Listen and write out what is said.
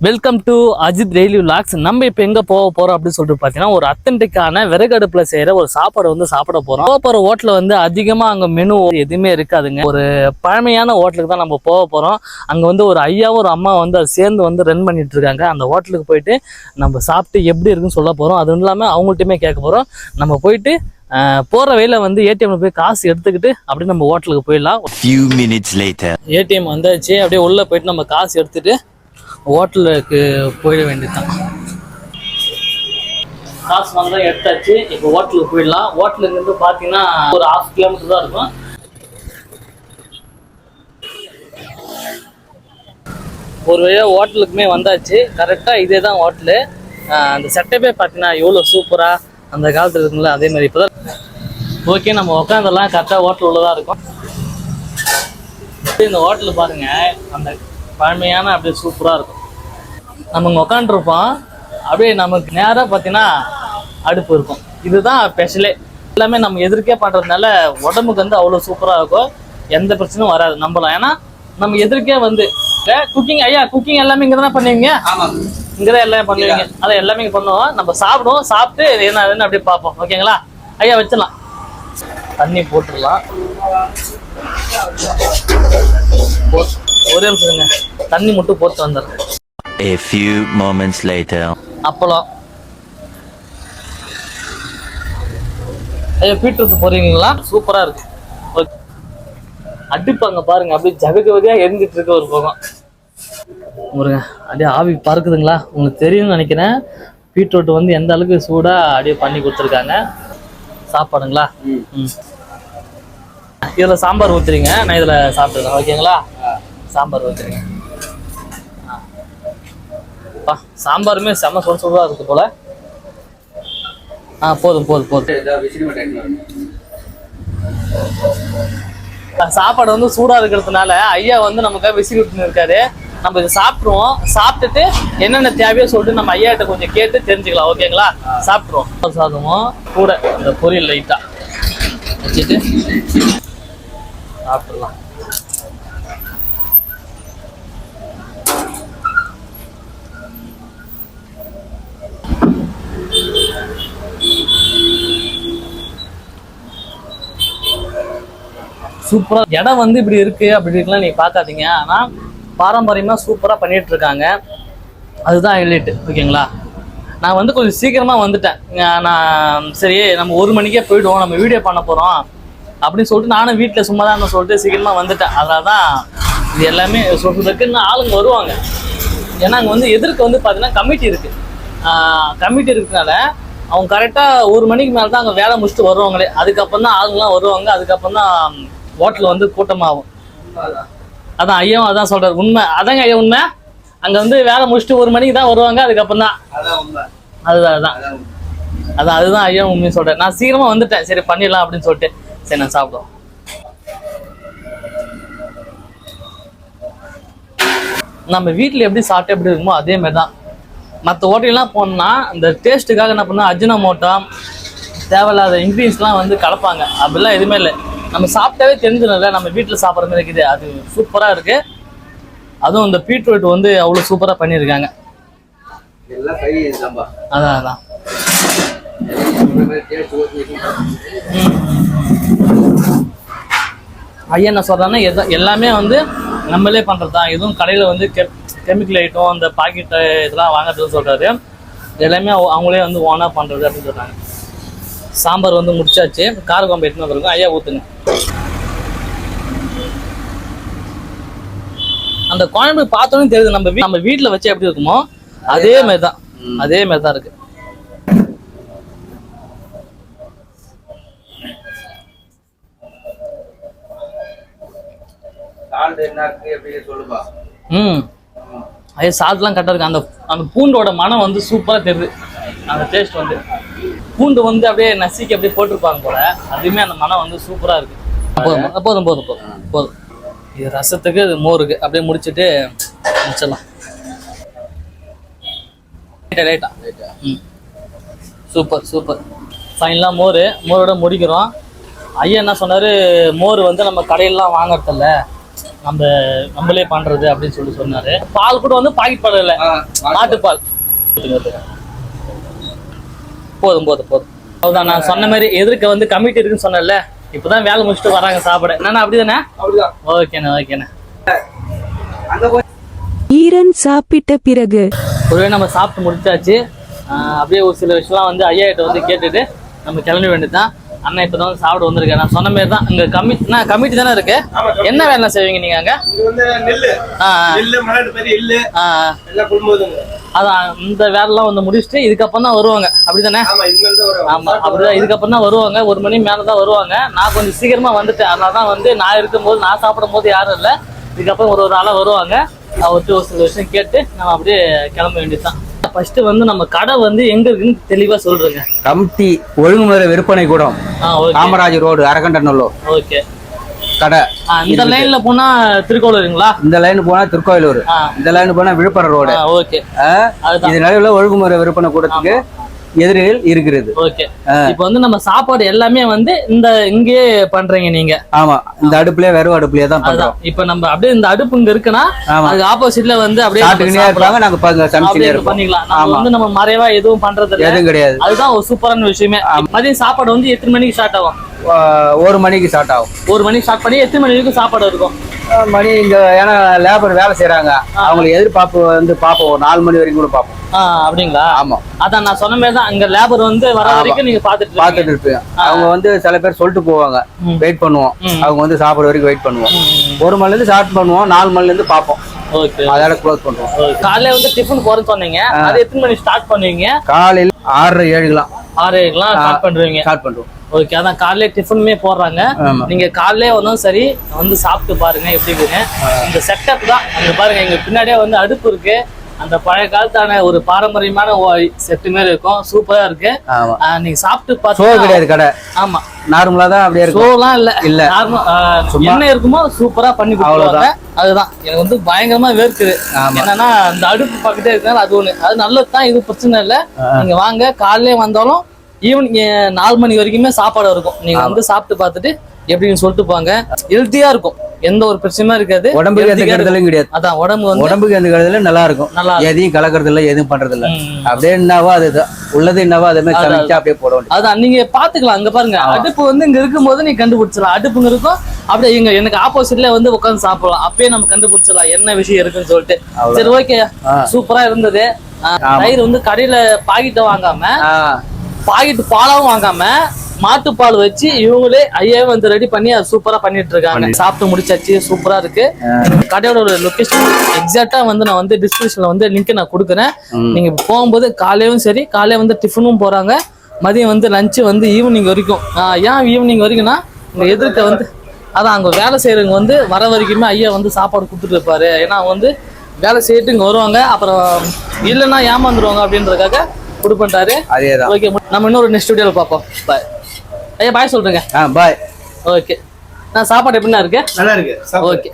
Welcome to Ajith daily vlogs நம்ம இப்போ எங்கே போக போகிறோம் அப்படின்னு சொல்லிட்டு பார்த்தீங்கன்னா ஒரு அத்தன்டிக்கான விறகடுப்பில் செய்கிற ஒரு சாப்பாடு வந்து சாப்பிட போகிறோம் போக போகிற ஹோட்டலில் வந்து அதிகமாக அங்கே மெனு எதுவுமே இருக்காதுங்க. ஒரு பழமையான ஹோட்டலுக்கு தான் நம்ம போக போகிறோம் அங்கே வந்து ஒரு ஐயாவும் ஒரு அம்மா வந்து அது சேர்ந்து வந்து ரன் பண்ணிட்டு இருக்காங்க. அந்த ஹோட்டலுக்கு போயிட்டு நம்ம சாப்பிட்டு எப்படி இருக்குன்னு சொல்ல போகிறோம் அதுவும் இல்லாமல் அவங்கள்ட்டையுமே கேட்க போகிறோம் நம்ம போயிட்டு போகிற வழியில் வந்து ஏடிஎம்ல போய் காசு எடுத்துக்கிட்டு அப்படியே நம்ம ஹோட்டலுக்கு போயிடலாம். ஏடிஎம் வந்தாச்சு. அப்படியே உள்ளே போயிட்டு நம்ம காசு எடுத்துட்டு ஹோட்டலுக்கு போயிட வேண்டியதுதான். காசு வந்து எடுத்தாச்சு இப்போ ஹோட்டலுக்கு போயிடலாம். ஹோட்டலுக்கு வந்து பார்த்தீங்கன்னா ஒரு ஹாஃப் கிலோமீட்டர் தான் இருக்கும். ஒரு வழியாக ஹோட்டலுக்குமே வந்தாச்சு. கரெக்டாக இதே தான் ஹோட்டலு. அந்த செட்டப்பே பார்த்தீங்கன்னா எவ்வளோ சூப்பராக அந்த காலத்தில் இருக்குங்களா அதே மாதிரி இப்போ தான் ஓகே நம்ம உட்காந்துலாம் கரெக்டாக ஹோட்டல் உள்ளதாக இருக்கும். இந்த ஹோட்டல் பாருங்கள் அந்த பழமையான அப்படியே சூப்பராக இருக்கும். நம்ம இங்கே உட்காந்துருப்போம் அப்படியே நமக்கு நேராக பார்த்தீங்கன்னா அடுப்பு இருக்கும். இதுதான் ஸ்பெஷலே எல்லாமே நம்ம எதிர்க்கே பண்ணுறதுனால உடம்புக்கு வந்து அவ்வளோ சூப்பராக இருக்கும். எந்த பிரச்சனையும் வராது நம்பலாம். ஏன்னா நம்ம எதிர்க்கே வந்து குக்கிங் ஐயா குக்கிங் எல்லாமே இங்கே தானே பண்ணுவீங்க? இங்கே தான் எல்லாமே பண்ணுவீங்க. அதை எல்லாமே பண்ணுவோம். நம்ம சாப்பிடுவோம். சாப்பிட்டு என்ன என்ன அப்படியே பார்ப்போம். ஓகேங்களா? ஐயா வச்சிடலாம். தண்ணி போட்டுடலாம். போட்- ஒரே நிமிஷம். தண்ணி மட்டும் போட்டு வந்துடுறேன். A few moments later. அப்பளம் ஐயா பீட்ரூட் போறீங்களா? சூப்பரா இருக்கு. அடிப்பாங்க பாருங்க. அப்படியே ஜகஜோதியா எரிஞ்சிட்டு இருக்க ஒரு போகம் முருங்க அப்படியே ஆவி பறக்குதுங்களா? உங்களுக்கு தெரியும்னு நினைக்கிறேன். பீட்ரூட் வந்து எந்த அளவுக்கு சூடா அப்படியே பண்ணி கொடுத்துருக்காங்க. சாப்பாடுங்களா? இதுல சாம்பார் ஊத்துறீங்க. நான் இதுல சாப்பிட்டுருக்கேன் ஓகேங்களா? சாம்பார் ஊத்துறீங்க. அப்பா, சாம்பாருமே செம்ம சுட சுடா இருக்கு போல. ஆ போதும் போதும் போதும். சாப்பாடு வந்து சூடா இருக்கிறதுனால ஐயா வந்து நமக்கு விசிறி விட்டுன்னு இருக்காரு. நம்ம இதை சாப்பிட்ருவோம் சாப்பிட்டுட்டு என்னென்ன தேவையோ சொல்லிட்டு நம்ம ஐயா கிட்ட கொஞ்சம் கேட்டு தெரிஞ்சுக்கலாம். ஓகேங்களா? சாப்பிட்ருவோம் சாதமும் கூட அந்த பொரியல் லைட்டா வச்சுட்டு சாப்பிட்றலாம் சூப்பராக இடம் வந்து இப்படி இருக்கு அப்படி இருக்குலாம் நீங்க பார்க்காதீங்க. ஆனால் பாரம்பரியமா சூப்பராக பண்ணிட்டு இருக்காங்க. அதுதான் ஹைலைட் ஓகேங்களா நான் வந்து கொஞ்சம் சீக்கிரமா வந்துட்டேன். நான் சரி நம்ம ஒரு மணிக்கே போயிடுவோம். நம்ம வீடியோ பண்ண போறோம். அப்படின்னு சொல்லிட்டு நானும் வீட்டில் சும்மா தான் சொல்லிட்டு சீக்கிரமா வந்துட்டேன். அதனால தான் இது எல்லாமே சொல்றதுக்கு இன்னும் ஆளுங்க வருவாங்க. ஏன்னா அங்கே வந்து எதிர்க்க வந்து பார்த்தீங்கன்னா கமிட்டி இருக்கு. கமிட்டி இருக்கிறதுனால அவங்க கரெக்டாக ஒரு மணிக்கு மேலே தான் அங்கே வேலை முடிச்சுட்டு வருவாங்களே. அதுக்கப்புறம் தான் ஆளுங்கலாம் வருவாங்க. அதுக்கப்புறம் தான் ஹோட்டல் வந்து கூட்டமாகும். அதான் ஐயாவும் அதான் சொல்றாரு. உண்மை. அதாங்க ஐயா உண்மை. அங்கே வந்து வேலை முடிச்சுட்டு ஒரு மணிக்கு தான் வருவாங்க அதுக்கப்புறம் தான் அதுதான் அதுதான் அதான். அதுதான் ஐயா உண்மையை சொல்றேன் நான் சீக்கிரமா வந்துட்டேன். சரி பண்ணிடலாம் அப்படின்னு சொல்லிட்டு. சரி நான் சாப்பிடுவோம். நம்ம வீட்டில் எப்படி சாப்பிட்டு எப்படி இருக்குமோ அதே மாதிரி தான் மற்ற ஹோட்டல்லாம் போனோம்னா இந்த டேஸ்ட்டுக்காக என்ன பண்ணா அஜினமோட்டோ தேவையில்லாத இன்க்ரீடியன்ஸ்லாம் வந்து கலப்பாங்க. அப்படிலாம் எதுவுமே இல்லை. நம்ம சாப்பிட்டாவே தெரிஞ்சிடும்ல நம்ம வீட்டில் சாப்பிட்ற மாதிரி இருக்குது. அது சூப்பராக இருக்கு. அதுவும் இந்த பீட்ரூட் வந்து அவ்வளோ சூப்பராக பண்ணியிருக்காங்க. அதான் அதான். ஐயா என்ன சொல்றாங்கன்னா எத எல்லாமே வந்து நம்மளே பண்றது தான் எதுவும் கடையில் வந்து கெ கெமிக்கல் ஐட்டம் அந்த பாக்கெட் இதெல்லாம் வாங்குறதுன்னு சொல்றாரு. எல்லாமே அவ- அவங்களே வந்து ஓனாக பண்றது அப்படின்னு சொல்றாங்க. சாம்பார் வந்து முடிச்சாச்சு. கார குழம்பு எடுத்துன்னு வந்திருக்கோம். ஐயா ஊத்துங்க. அந்த குழம்பு பார்த்தோன்னே தெரியுது. நம்ம நம்ம வீட்டில் வச்சு எப்படி இருக்குமோ அதே மாதிரி தான் அதே மாதிரி தான் இருக்கு ம். ஐயா சால்ட்லாம் கரெக்டாக இருக்கு. அந்த அந்த பூண்டோட மனம் வந்து சூப்பராக தெரியுது. அந்த டேஸ்ட் வந்து. பூண்டு வந்து அப்படியே நசுக்கி அப்படியே போட்டிருப்பாங்க போல. அதுவுமே அந்த மனம் வந்து சூப்பராக இருக்கு. போதும்? போதும் போதும் போதும் போதும். இது ரசத்துக்கு இது மோருக்கு. அப்படியே முடிச்சிட்டு முடிச்சிடலாம் லைட்டா ம். Super super. ஃபைனலாக மோர். மோரோட முடிக்கிறோம். ஐயா என்ன சொன்னார்? மோர் வந்து நம்ம கடையிலலாம் வாங்குறதில்ல. நம்ம நம்மளே பண்றது அப்படின்னு சொல்லி சொன்னாரு. பால் கூட வந்து பாக்கெட் பால் இல்ல. மாட்டுப்பால் போதும் போதும் போதும். அவ்வளவுதான். நான் சொன்ன மாதிரி எதிர்க்க வந்து கமிட்டி இருக்குன்னு சொன்னேன்ல இப்பதான் வேலை முடிச்சுட்டு வராங்க சாப்பிட. என்னண்ணா அப்படிதானே? ஓகேண்ணா ஓகேண்ணா. அங்க போய் ஈரன் சாப்பிட்ட பிறகு. ஒருவே நம்ம சாப்பிட்டு முடிச்சாச்சு. அப்படியே ஒரு சில விஷயம்லாம் வந்து ஐயா கிட்ட வந்து கேட்டுட்டு நம்ம கிளம்ப வேண்டியதுதான். அண்ணன் இப்பதான் வந்து சாப்பிட வந்திருக்கேன் நான் சொன்ன மாதிரி தான் இங்க கம்மி கமிட்டி தானே இருக்கு? என்ன வேலை செய்வீங்க நீங்க அங்க? இது வந்து நெல்லு. ஆ, நெல்லு மலாட்டு மாதிரி எள்ளு. ஆ, ஆ. எல்லாம் அதான் இந்த வேலைலாம் வந்து முடிச்சுட்டு இதுக்கப்புறம் தான் வருவாங்க. அப்படிதானே? ஆமா அப்படிதான் இதுக்கப்புறம் தான் வருவாங்க. ஒரு மணி மேல தான் வருவாங்க. நான் கொஞ்சம் சீக்கிரமா வந்துட்டேன். அதனால தான் வந்து நான் இருக்கும்போது நான் சாப்பிடும் போது யாரும் இல்லை. இதுக்கப்புறம் ஒரு ஒரு ஆளா வருவாங்க. அவர்கிட்ட ஒரு சில விஷயம் கேட்டு நம்ம அப்படியே கிளம்ப வேண்டியதுதான். ஃபர்ஸ்ட் வந்து நம்ம கடை வந்து எங்க இருக்குன்னு தெளிவா சொல்றேங்க. கமிட்டி ஒழுங்குமுறை விற்பனை கூடம். ஆ okay. Kamaraj road Arakandanallur okay. கடை. இந்த லைன்ல போனா திருக்கோளூருங்களா? இந்த லைன் போனா திருக்கோயிலூர். இந்த லைன் போனா விழுப்புரம் ரோடு. ஓகே. இது நடுவில் ஒழுங்குமுறை விற்பனை கூடத்துக்கு எதிரில் இருக்கிறது. ஓகே. இப்போ வந்து நம்ம சாப்பாடு எல்லாமே வந்து இந்த இங்கேயே பண்றீங்க நீங்க. ஆமா. இந்த அடுப்புலயே வெறும் அடுப்புலயே தான் பண்றோம். இப்போ நம்ம அப்படியே இந்த அடுப்பு இங்க இருக்குன்னா. அதுக்கு ஆப்போசிட்ல வந்து அப்படியே சாப்பிடலாம். இருப்பாங்க நாங்க இங்க இருப்போம். பண்ணிக்கலாம். வந்து நம்ம மறைவா எதுவும் பண்றது இல்ல எதுவும் கிடையாது. அதுதான் ஒரு சூப்பரான விஷயமே. மதியம் சாப்பாடு வந்து எத்தனை மணிக்கு ஸ்டார்ட் ஆகும்? ஒரு மணிக்கு ஸ்டார்ட் ஆகும். ஒரு மணிக்கு ஸ்டார்ட் பண்ணி எத்தனை மணி வரைக்கும் சாப்பாடு இருக்கும்? மணி இங்க ஏன்னா லேபர் வேலை செய்யறாங்க அவங்களுக்கு எதிர்பார்ப்பு வந்து பார்ப்போம். ஒரு நாலு மணி வரைக்கும் கூட பார்ப்போம். அப்படிங்களா? ஆமா. அதான் நான் சொன்ன மாதிரி தான் அங்க லேபர் வந்து வர. வரைக்கும் நீங்க பாத்துட்டு பார்த்துட்டு இருப்பேன் அவங்க வந்து சில பேர் சொல்லிட்டு போவாங்க. வெயிட் பண்ணுவோம். அவங்க வந்து சாப்பிட வரைக்கும் வெயிட் பண்ணுவோம். ஒரு மணில இருந்து ஸ்டார்ட் பண்ணுவோம். நாலு மணில இருந்து பார்ப்போம். ஓகே. அதோட க்ளோஸ் பண்றோம் காலையில வந்து டிஃபன் போறேன்னு சொன்னீங்க. அது எத்தனை மணி ஸ்டார்ட் பண்ணுவீங்க? காலையில் ஆறரை ஏழுலாம் ஆறேக்கெல்லாம் ஸ்டார்ட் பண்றீங்க. ஸ்டார்ட் பண்றோம். ஓகே அதான் காலையில டிஃபனுமே போடுறாங்க. நீங்க காலையிலே வந்தாலும் சரி வந்து சாப்பிட்டு பாருங்க எப்படி இருக்குன்னு. இந்த செட்டப் தான். அங்க பாருங்க எங்க பின்னாடியே வந்து அடுப்பு இருக்கு. அந்த பழைய காலத்தான ஒரு பாரம்பரியமான செட்டு மாதிரி இருக்கும். சூப்பரா இருக்கு. நீங்க சாப்பிட்டு பார்த்தா கிடையாது கடை. ஆமா. நார்மலா தான் அப்படியே இருக்கும். ஷோலாம் இல்ல. இல்ல. என்ன இருக்குமோ சூப்பரா பண்ணி கொடுத்துருவாங்க. அதுதான். எனக்கு வந்து பயங்கரமா வேர்க்குது. என்னன்னா அந்த அடுப்பு பக்கத்தே இருக்கனால அது ஒண்ணு. அது நல்லது தான் இது பிரச்சனை இல்ல. நீங்க வாங்க காலையிலே வந்தாலும் ஈவினிங் நாலு மணி வரைக்குமே சாப்பாடு இருக்கும். நீங்க வந்து சாப்பிட்டு பார்த்துட்டு எப்படின்னு சொல்லிட்டு போங்க. ஹெல்த்தியா இருக்கும். எந்த ஒரு பிரச்சனையும் இருக்காது. உடம்புக்கு எந்த. கெடுதலும் கிடையாது. அதான் உடம்பு உடம்புக்கு எந்த கெடுதலும் நல்லா இருக்கும். நல்லா. எதையும் கலக்கறது இல்ல எதுவும் பண்றது இல்ல. அப்படியே என்னவோ அதுதான் உள்ளது என்னவோ அதே மாதிரி. சமைச்சா அப்படியே போட வேண்டியது. அதான் நீங்க பாத்துக்கலாம் அங்க பாருங்க. அடுப்பு வந்து இங்க இருக்கும்போது நீ கண்டுபிடிச்சிடலாம். அடுப்புங்க இருக்கும். அப்படியே இங்க எனக்கு ஆப்போசிட்ல வந்து உட்காந்து சாப்பிடலாம். அப்பயே நம்ம கண்டுபிடிச்சிடலாம் என்ன விஷயம் இருக்குன்னு சொல்லிட்டு. சரி ஓகே சூப்பரா இருந்தது. தயிர் வந்து கடையில பாக்கெட்டை வாங்காம பாக்கெட் பாலாவும் வாங்காம மாட்டுப்பால் வச்சு இவங்களே ஐயாவே வந்து ரெடி பண்ணி அது சூப்பரா பண்ணிட்டு இருக்காங்க. சாப்பிட்டு முடிச்சாச்சு சூப்பரா இருக்கு. கடையோட லொகேஷன் எக்ஸாக்டா வந்து நான் வந்து டிஸ்கிரிப்ஷன்ல வந்து லிங்க் நான் கொடுக்குறேன். நீங்க போகும்போது காலையும் சரி காலையில வந்து டிஃபனும் போறாங்க. மதியம் வந்து லஞ்சு வந்து ஈவினிங் வரைக்கும். ஏன் ஈவினிங் வரைக்கும்னா இங்க எதிர்க்க வந்து அதான் அங்க வேலை செய்யறவங்க வந்து வர வரைக்குமே ஐயா வந்து சாப்பாடு கொடுத்துட்டு இருப்பாரு. ஏன்னா அவங்க வந்து வேலை செய்யிட்டு இங்க வருவாங்க. அப்புறம் இல்லைன்னா ஏமாந்துருவாங்க அப்படின்றதுக்காக கொடுப்பட்டாரு அதேதான். ஓகே நம்ம இன்னொரு நெக்ஸ்ட் வீடியோவில் பார்ப்போம். பாய் ஐயா பாய் சொல்றேங்க. ஆ பாய் ஓகே நான் சாப்பாடு எப்படிண்ணா இருக்கு? நல்லா இருக்கு. ஓகே